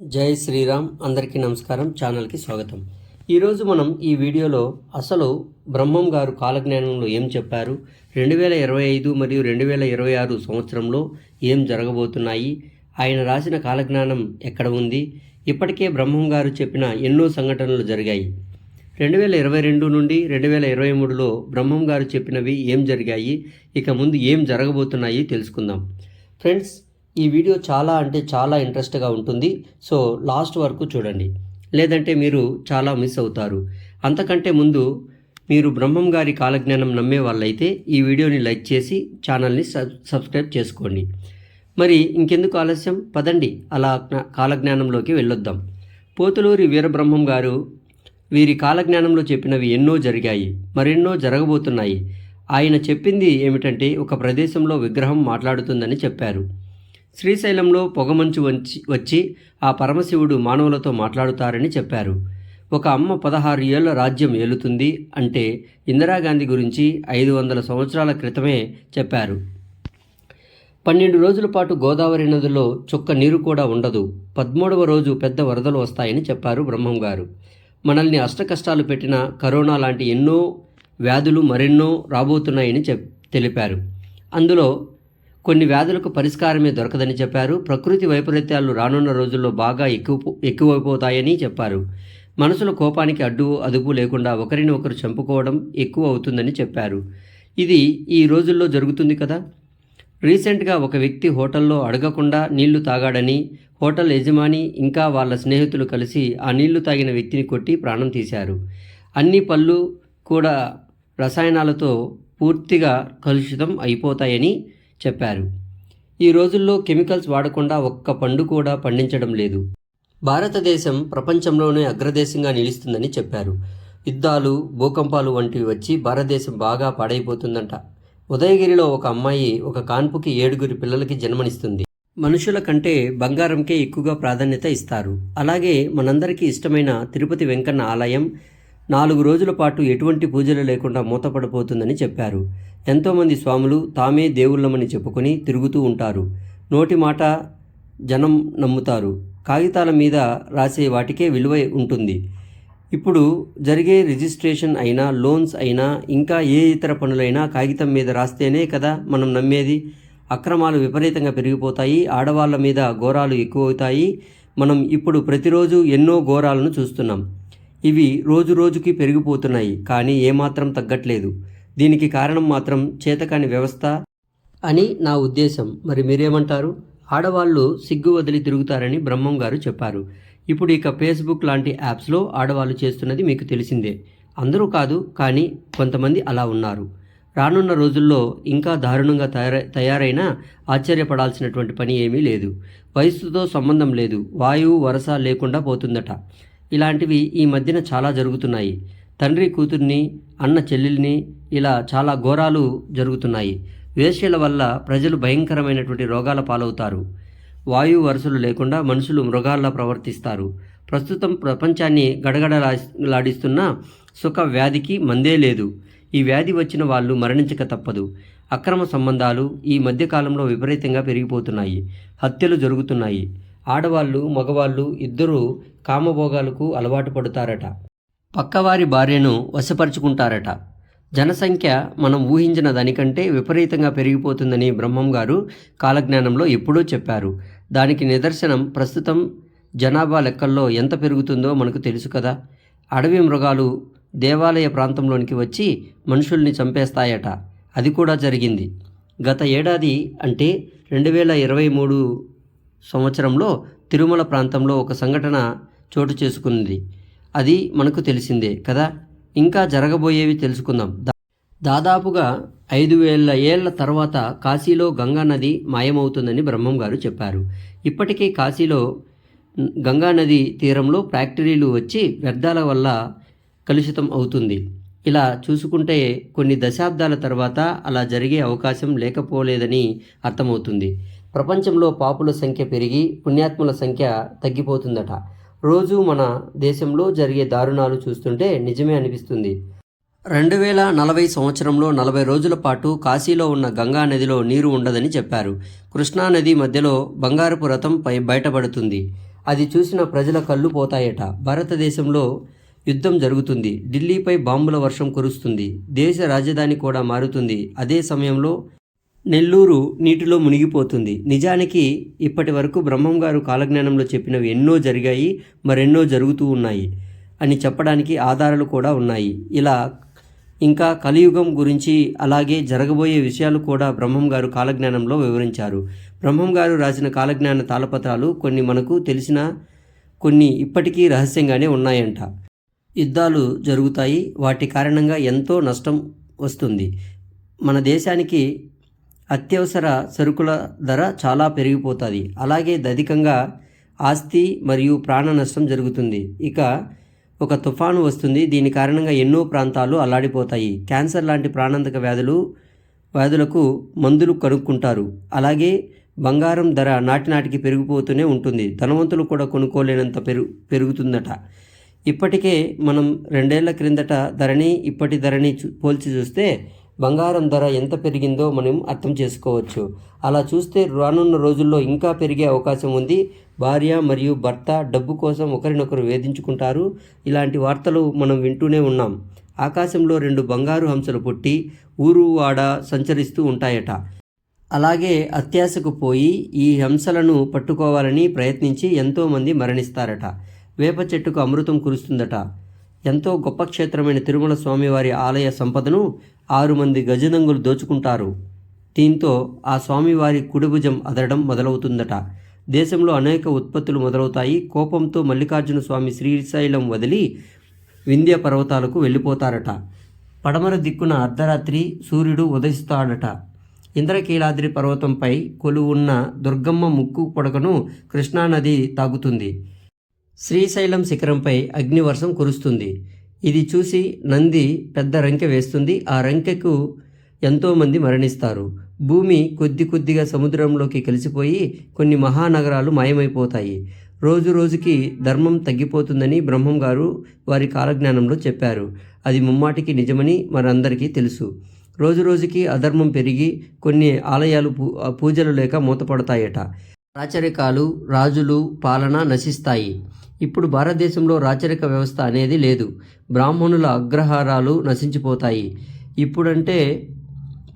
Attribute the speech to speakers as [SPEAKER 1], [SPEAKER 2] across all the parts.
[SPEAKER 1] జై శ్రీరామ్. అందరికీ నమస్కారం. ఛానల్కి స్వాగతం. ఈరోజు మనం ఈ వీడియోలో అసలు బ్రహ్మం గారు కాలజ్ఞానంలో ఏం చెప్పారు? రెండు వేల ఇరవై ఐదు మరియు రెండు వేల ఇరవై ఆరు సంవత్సరంలో ఏం జరగబోతున్నాయి? ఆయన రాసిన కాలజ్ఞానం ఎక్కడ ఉంది? ఇప్పటికే బ్రహ్మం గారు చెప్పిన ఎన్నో సంఘటనలు జరిగాయి. రెండు వేల ఇరవై రెండు నుండి రెండు వేల ఇరవై మూడులో బ్రహ్మం గారు చెప్పినవి ఏం జరిగాయి? ఇక ముందు ఏం జరగబోతున్నాయి తెలుసుకుందాం. ఫ్రెండ్స్ ఈ వీడియో చాలా అంటే చాలా ఇంట్రెస్ట్గా ఉంటుంది. సో లాస్ట్ వరకు చూడండి. లేదంటే మీరు చాలా మిస్ అవుతారు. అంతకంటే ముందు మీరు బ్రహ్మం గారి కాలజ్ఞానం నమ్మే వాళ్ళైతే ఈ వీడియోని లైక్ చేసి ఛానల్ని సబ్ సబ్స్క్రైబ్ చేసుకోండి. మరి ఇంకెందుకు ఆలస్యం? పదండి. అలా జ్ఞా- కాలజ్ఞానంలోకి వెళ్ళొద్దాం. పోతులూరి వీరబ్రహ్మం గారు వీరి కాలజ్ఞానంలో చెప్పినవి ఎన్నో జరిగాయి. మరెన్నో జరగబోతున్నాయి. ఆయన చెప్పింది ఏమిటంటే ఒక ప్రదేశంలో విగ్రహం మాట్లాడుతుందని చెప్పారు. శ్రీశైలంలో పొగమంచు వంచి వచ్చి ఆ పరమశివుడు మానవులతో మాట్లాడుతారని చెప్పారు. ఒక అమ్మ పదహారు ఏళ్ళ రాజ్యం ఏలుతుంది అంటే ఇందిరాగాంధీ గురించి ఐదు వందల సంవత్సరాల క్రితమే చెప్పారు. పన్నెండు రోజుల పాటు గోదావరి నదిలో చుక్క నీరు కూడా ఉండదు. పదమూడవ రోజు పెద్ద వరదలు వస్తాయని చెప్పారు బ్రహ్మం గారు మనల్ని అష్టకష్టాలు పెట్టిన కరోనా లాంటి ఎన్నో వ్యాధులు మరెన్నో రాబోతున్నాయని చెప్ తెలిపారు. అందులో కొన్ని వ్యాధులకు పరిష్కారమే దొరకదని చెప్పారు. ప్రకృతి వైపరీత్యాలు రానున్న రోజుల్లో బాగా ఎక్కువ ఎక్కువైపోతాయని చెప్పారు. మనసుల కోపానికి అడ్డు అదుపు లేకుండా ఒకరిని ఒకరు చంపుకోవడం ఎక్కువ అవుతుందని చెప్పారు. ఇది ఈ రోజుల్లో జరుగుతుంది కదా? రీసెంట్గా ఒక వ్యక్తి హోటల్లో అడగకుండా నీళ్ళు తాగాడని హోటల్ యజమాని ఇంకా వాళ్ళ స్నేహితులు కలిసి ఆ నీళ్ళు తాగిన వ్యక్తిని కొట్టి ప్రాణం తీశారు. అన్ని పళ్ళు కూడా రసాయనాలతో పూర్తిగా కలుషితం అయిపోతాయని చెప్పారు. ఈ రోజుల్లో కెమికల్స్ వాడకుండా ఒక్క పండు కూడా పండించడం లేదు. భారతదేశం ప్రపంచంలోనే అగ్రదేశంగా నిలుస్తుందని చెప్పారు. యుద్ధాలు భూకంపాలు వంటివి వచ్చి భారతదేశం బాగా పాడైపోతుందంట. ఉదయగిరిలో ఒక అమ్మాయి ఒక కాన్పుకి ఏడుగురి పిల్లలకి జన్మనిస్తుంది. మనుషుల కంటే బంగారంకే ఎక్కువగా ప్రాధాన్యత ఇస్తారు. అలాగే మనందరికీ ఇష్టమైన తిరుపతి వెంకన్న ఆలయం నాలుగు రోజుల పాటు ఎటువంటి పూజలు లేకుండా మూతపడిపోతుందని చెప్పారు. ఎంతోమంది స్వాములు తామే దేవుళ్ళమని చెప్పుకొని తిరుగుతూ ఉంటారు. నోటి మాట జనం నమ్ముతారు. కాగితాల మీద రాసే వాటికే విలువ ఉంటుంది. ఇప్పుడు జరిగే రిజిస్ట్రేషన్ అయినా లోన్స్ అయినా ఇంకా ఏ ఇతర పనులైనా కాగితం మీద రాస్తేనే కదా మనం నమ్మేది? అక్రమాలు విపరీతంగా పెరిగిపోతాయి. ఆడవాళ్ళ మీద ఘోరాలు ఎక్కువవుతాయి. మనం ఇప్పుడు ప్రతిరోజు ఎన్నో ఘోరాలను చూస్తున్నాం. ఇవి రోజు రోజుకి పెరిగిపోతున్నాయి కానీ ఏమాత్రం తగ్గట్లేదు. దీనికి కారణం మాత్రం చేతకాని వ్యవస్థ అని నా ఉద్దేశం. మరి మీరేమంటారు? ఆడవాళ్ళు సిగ్గు వదిలి తిరుగుతారని బ్రహ్మం గారు చెప్పారు. ఇప్పుడు ఇక ఫేస్బుక్ లాంటి యాప్స్లో ఆడవాళ్ళు చేస్తున్నది మీకు తెలిసిందే. అందరూ కాదు కానీ కొంతమంది అలా ఉన్నారు. రానున్న రోజుల్లో ఇంకా దారుణంగా తయారై తయారైనా ఆశ్చర్యపడాల్సినటువంటి పని ఏమీ లేదు. వయస్సుతో సంబంధం లేదు. వాయువు వరస లేకుండా పోతుందట. ఇలాంటివి ఈ మధ్యన చాలా జరుగుతున్నాయి. తండ్రి కూతుర్ని అన్న చెల్లెల్ని ఇలా చాలా ఘోరాలు జరుగుతున్నాయి. వేశ్యల వల్ల ప్రజలు భయంకరమైనటువంటి రోగాల పాలవుతారు. వాయువు వరుసలు లేకుండా మనుషులు మృగాల్లా ప్రవర్తిస్తారు. ప్రస్తుతం ప్రపంచాన్ని గడగడలాడిస్తున్న సుఖ వ్యాధికి మందే లేదు. ఈ వ్యాధి వచ్చిన వాళ్ళు మరణించక తప్పదు. అక్రమ సంబంధాలు ఈ మధ్యకాలంలో విపరీతంగా పెరిగిపోతున్నాయి. హత్యలు జరుగుతున్నాయి. ఆడవాళ్ళు మగవాళ్ళు ఇద్దరూ కామభోగాలకు అలవాటు పడతారట. పక్కవారి భార్యను వశపరుచుకుంటారట. జనసంఖ్య మనం ఊహించిన దానికంటే విపరీతంగా పెరిగిపోతుందని బ్రహ్మం గారు కాలజ్ఞానంలో ఎప్పుడూ చెప్పారు. దానికి నిదర్శనం ప్రస్తుతం జనాభా లెక్కల్లో ఎంత పెరుగుతుందో మనకు తెలుసు కదా. అడవి మృగాలు దేవాలయ ప్రాంతంలోనికి వచ్చి మనుషుల్ని చంపేస్తాయట. అది కూడా జరిగింది. గత ఏడాది అంటే రెండు వేల ఇరవై మూడు సంవత్సరంలో తిరుమల ప్రాంతంలో ఒక సంఘటన చోటు చేసుకుంది అది మనకు తెలిసిందే కదా? ఇంకా జరగబోయేవి తెలుసుకుందాం. దాదాపుగా ఐదు వేల ఏళ్ళ తర్వాత కాశీలో గంగా నది మాయమవుతుందని బ్రహ్మం గారు చెప్పారు. ఇప్పటికే కాశీలో గంగానది గంగా తీరంలో ఫ్యాక్టరీలు వచ్చి వ్యర్థాల వల్ల కలుషితం అవుతుంది. ఇలా చూసుకుంటే కొన్ని దశాబ్దాల తర్వాత అలా జరిగే అవకాశం లేకపోలేదని అర్థమవుతుంది. ప్రపంచంలో పాపుల సంఖ్య పెరిగి పుణ్యాత్ముల సంఖ్య తగ్గిపోతుందట. రోజు మన దేశంలో జరిగే దారుణాలు చూస్తుంటే నిజమే అనిపిస్తుంది. రెండు వేల నలభై సంవత్సరంలో నలభై రోజుల పాటు కాశీలో ఉన్న గంగా నదిలో నీరు ఉండదని చెప్పారు. కృష్ణా నది మధ్యలో బంగారపు రథం పై బయటపడుతుంది. అది చూసిన ప్రజల కళ్ళు పోతాయట. భారతదేశంలో యుద్ధం జరుగుతుంది. ఢిల్లీపై బాంబుల వర్షం కురుస్తుంది. దేశ రాజధాని కూడా మారుతుంది. అదే సమయంలో నెల్లూరు నీటిలో మునిగిపోతుంది. నిజానికి ఇప్పటి వరకు బ్రహ్మం గారు కాలజ్ఞానంలో చెప్పినవి ఎన్నో జరిగాయి మరెన్నో జరుగుతూ ఉన్నాయి అని చెప్పడానికి ఆధారాలు కూడా ఉన్నాయి. ఇలా ఇంకా కలియుగం గురించి అలాగే జరగబోయే విషయాలు కూడా బ్రహ్మం గారు కాలజ్ఞానంలో వివరించారు. బ్రహ్మం గారు రాసిన కాలజ్ఞాన తాళపత్రాలు కొన్ని మనకు తెలిసిన కొన్ని ఇప్పటికీ రహస్యంగానే ఉన్నాయంట. యుద్ధాలు జరుగుతాయి. వాటి కారణంగా ఎంతో నష్టం వస్తుంది. మన దేశానికి అత్యవసర సరుకుల ధర చాలా పెరిగిపోతుంది. అలాగే అధికంగా ఆస్తి మరియు ప్రాణ నష్టం జరుగుతుంది. ఇక ఒక తుఫాను వస్తుంది. దీని కారణంగా ఎన్నో ప్రాంతాలు అల్లాడిపోతాయి. క్యాన్సర్ లాంటి ప్రాణాంతక వ్యాధులు వ్యాధులకు మందులు కనుక్కుంటారు. అలాగే బంగారం ధర నాటి నాటికి పెరిగిపోతూనే ఉంటుంది. ధనవంతులు కూడా కొనుక్కోలేనంత పెరుగు పెరుగుతుందట. ఇప్పటికే మనం రెండేళ్ళ క్రిందట ధరని ఇప్పటి ధరని చూ- పోల్చి చూస్తే బంగారం ధర ఎంత పెరిగిందో మనం అర్థం చేసుకోవచ్చు. అలా చూస్తే రానున్న రోజుల్లో ఇంకా పెరిగే అవకాశం ఉంది. భార్య మరియు భర్త డబ్బు కోసం ఒకరినొకరు వేధించుకుంటారు. ఇలాంటి వార్తలు మనం వింటూనే ఉన్నాం. ఆకాశంలో రెండు బంగారు హంసలు పుట్టి ఊరు వాడ సంచరిస్తూ ఉంటాయట. అలాగే అత్యాశకు పోయి ఈ హంసలను పట్టుకోవాలని ప్రయత్నించి ఎంతోమంది మరణిస్తారట. వేప చెట్టుకు అమృతం కురుస్తుందట. ఎంతో గొప్ప క్షేత్రమైన తిరుమల స్వామివారి ఆలయ సంపదను ఆరు మంది గజదంగులు దోచుకుంటారు. దీంతో ఆ స్వామివారి కుడిభుజం అదరడం మొదలవుతుందట. దేశంలో అనేక ఉత్పత్తులు మొదలవుతాయి. కోపంతో మల్లికార్జున స్వామి శ్రీశైలం వదిలి వింధ్య పర్వతాలకు వెళ్ళిపోతారట. పడమర దిక్కున అర్ధరాత్రి సూర్యుడు ఉదయిస్తాడట. ఇంద్రకీలాద్రి పర్వతంపై కొలువున్న దుర్గమ్మ ముక్కు పొడకను కృష్ణానది తాగుతుంది శ్రీశైలం శిఖరంపై అగ్నివర్షం కురుస్తుంది. ఇది చూసి నంది పెద్ద రంకె వేస్తుంది. ఆ రంకెకు ఎంతోమంది మరణిస్తారు. భూమి కొద్ది కొద్దిగా సముద్రంలోకి కలిసిపోయి కొన్ని మహానగరాలు మాయమైపోతాయి. రోజు రోజుకి ధర్మం తగ్గిపోతుందని బ్రహ్మం గారు వారి కాలజ్ఞానంలో చెప్పారు. అది ముమ్మాటికి నిజమని మనందరికీ తెలుసు. రోజు రోజుకి అధర్మం పెరిగి కొన్ని ఆలయాలు పూ పూజలు లేక మూతపడతాయట. రాచరికాలు రాజులు పాలన నశిస్తాయి. ఇప్పుడు భారతదేశంలో రాచరిక వ్యవస్థ అనేది లేదు. బ్రాహ్మణుల అగ్రహారాలు నశించిపోతాయి. ఇప్పుడంటే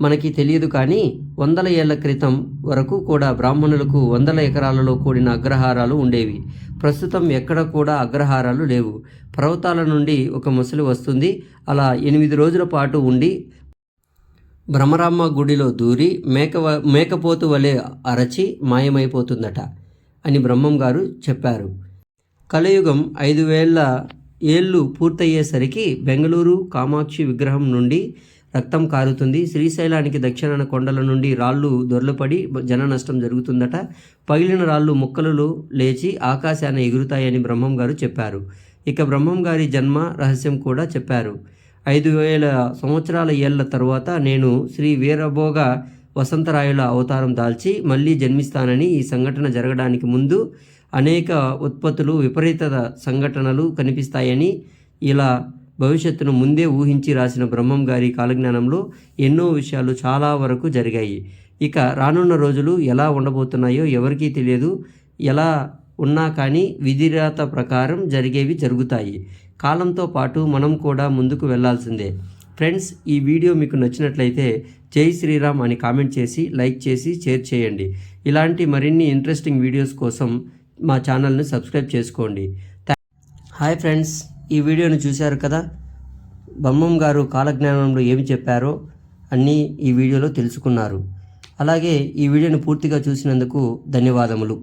[SPEAKER 1] మనకి తెలియదు కానీ వందల ఏళ్ళ క్రితం వరకు కూడా బ్రాహ్మణులకు వందల ఎకరాలలో కూడిన అగ్రహారాలు ఉండేవి. ప్రస్తుతం ఎక్కడ కూడా అగ్రహారాలు లేవు. పర్వతాల నుండి ఒక ముసలి వస్తుంది. అలా ఎనిమిది రోజుల పాటు ఉండి భ్రమరామ్మ గుడిలో దూరి మేక మేకపోతు వలె అరచి మాయమైపోతుందట అని బ్రహ్మం గారు చెప్పారు. కలియుగం ఐదు వేల ఏళ్ళు పూర్తయ్యేసరికి బెంగళూరు కామాక్షి విగ్రహం నుండి రక్తం కారుతుంది. శ్రీశైలానికి దక్షిణాన కొండల నుండి రాళ్ళు దొర్లపడి జన నష్టం జరుగుతుందట. పగిలిన రాళ్ళు ముక్కలు లేచి ఆకాశాన్ని ఎగురుతాయని బ్రహ్మం గారు చెప్పారు. ఇక బ్రహ్మం గారి జన్మ రహస్యం కూడా చెప్పారు. ఐదు వేల సంవత్సరాల ఏళ్ళ తరువాత నేను శ్రీ వీరభోగ వసంతరాయుల అవతారం దాల్చి మళ్ళీ జన్మిస్తానని ఈ సంఘటన జరగడానికి ముందు అనేక ఉత్పత్తులు విపరీత సంఘటనలు కనిపిస్తాయని ఇలా భవిష్యత్తును ముందే ఊహించి రాసిన బ్రహ్మం గారి కాలజ్ఞానంలో ఎన్నో విషయాలు చాలా వరకు జరిగాయి. ఇక రానున్న రోజులు ఎలా ఉండబోతున్నాయో ఎవరికీ తెలియదు. ఎలా ఉన్నా కానీ విధిరాత ప్రకారం జరిగేవి జరుగుతాయి. కాలంతో పాటు మనం కూడా ముందుకు వెళ్ళాల్సిందే ఫ్రెండ్స్ ఈ వీడియో మీకు నచ్చినట్లయితే జై శ్రీరామ్ అని కామెంట్ చేసి లైక్ చేసి షేర్ చేయండి. ఇలాంటి మరిన్ని ఇంట్రెస్టింగ్ వీడియోస్ కోసం మా ఛానల్ని సబ్స్క్రైబ్ చేసుకోండి. Hi friends. ఈ వీడియోను చూశారు కదా? బొమ్మం గారు కాలజ్ఞానంలో ఏమి చెప్పారో అన్నీ ఈ వీడియోలో తెలుసుకున్నారు. అలాగే ఈ వీడియోను పూర్తిగా చూసినందుకు ధన్యవాదములు.